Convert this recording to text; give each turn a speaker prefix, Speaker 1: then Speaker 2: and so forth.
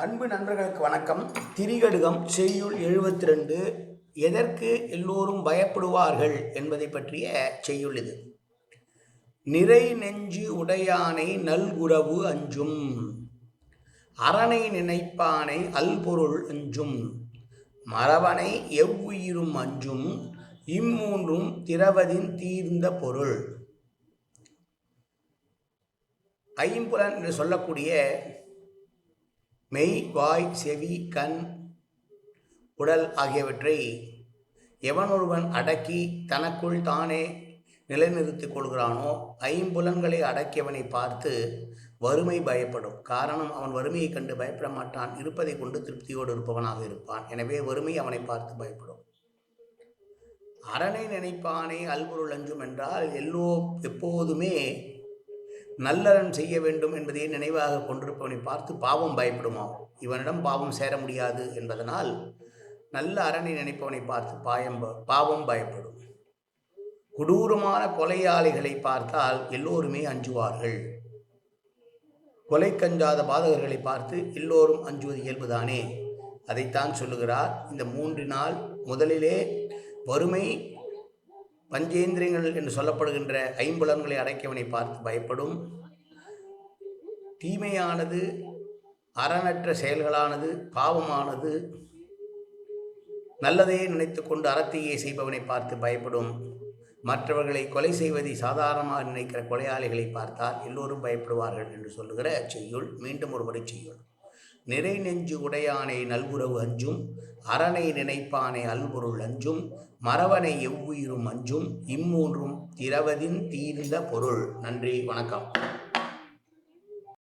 Speaker 1: அன்பு நண்பர்களுக்கு வணக்கம். திரிகடுகம் செய்யுள் எழுபத்தி ரெண்டு எதற்கு எல்லோரும் பயப்படுவார்கள் என்பதை பற்றிய செய்யுள் இது. நிறை நெஞ்சு உடையானை நல்குறவு அஞ்சும். அரணை நினைப்பானை அல்பொருள் அஞ்சும். மரவனை எவ்வுயிரும் அஞ்சும். இம்மூன்றும் திரவதின் தீர்ந்த பொருள். ஐம்புலன் என்று சொல்லக்கூடிய மெய் வாய் செவி கண் உடல் ஆகியவற்றை எவனொருவன் அடக்கி தனக்குள் தானே நிலைநிறுத்திக் கொள்கிறானோ ஐம்புலன்களை அடக்கியவனை பார்த்து வறுமை பயப்படும். காரணம் அவன் வறுமையை கண்டு பயப்பட மாட்டான் இருப்பதை கொண்டு திருப்தியோடு இருப்பவனாக இருப்பான். எனவே வறுமை அவனை பார்த்து பயப்படும். அரணை நினைப்பானே அல்பொருள் அஞ்சும் என்றால் எல்லோ எப்போதுமே நல்லறன் செய்ய வேண்டும் என்பதை நினைவாக கொண்டிருப்பவனை பார்த்து பாவம் பயப்படுமாம் இவனிடம் பாவம் சேர முடியாது என்பதனால் நல்ல அரணை நினைப்பவனை பார்த்து பாயம் பாவம் பயப்படும். கொடூரமான கொலையாளிகளை பார்த்தால் எல்லோருமே அஞ்சுவார்கள். கொலை கஞ்சாத பாதகர்களை பார்த்து எல்லோரும் அஞ்சுவது இயல்புதானே? அதைத்தான் சொல்லுகிறார். இந்த மூன்றினால் முதலிலே வறுமை பஞ்சேந்திரியங்கள் என்று சொல்லப்படுகின்ற ஐம்புலன்களை அடைக்கவனை பார்த்து பயப்படும். தீமையானது அறனற்ற செயல்களானது பாவமானது நல்லதையே நினைத்து கொண்டு அறத்தையே செய்பவனை பார்த்து பயப்படும். மற்றவர்களை கொலை செய்வதை சாதாரணமாக நினைக்கிற கொலையாளிகளை பார்த்தால் எல்லோரும் பயப்படுவார்கள் என்று சொல்லுகிற செய்யுள் மீண்டும் ஒருமுறை செய்யுள். நிறை நெஞ்சு உடையானை நல்குறவு அஞ்சும் அரணை நினைப்பானை அல்பொருள் அஞ்சும் மரவனை எவ்வுயிரும் அஞ்சும் இம்மூன்றும் திரவதின் தீர்ந்த பொருள். நன்றி வணக்கம்.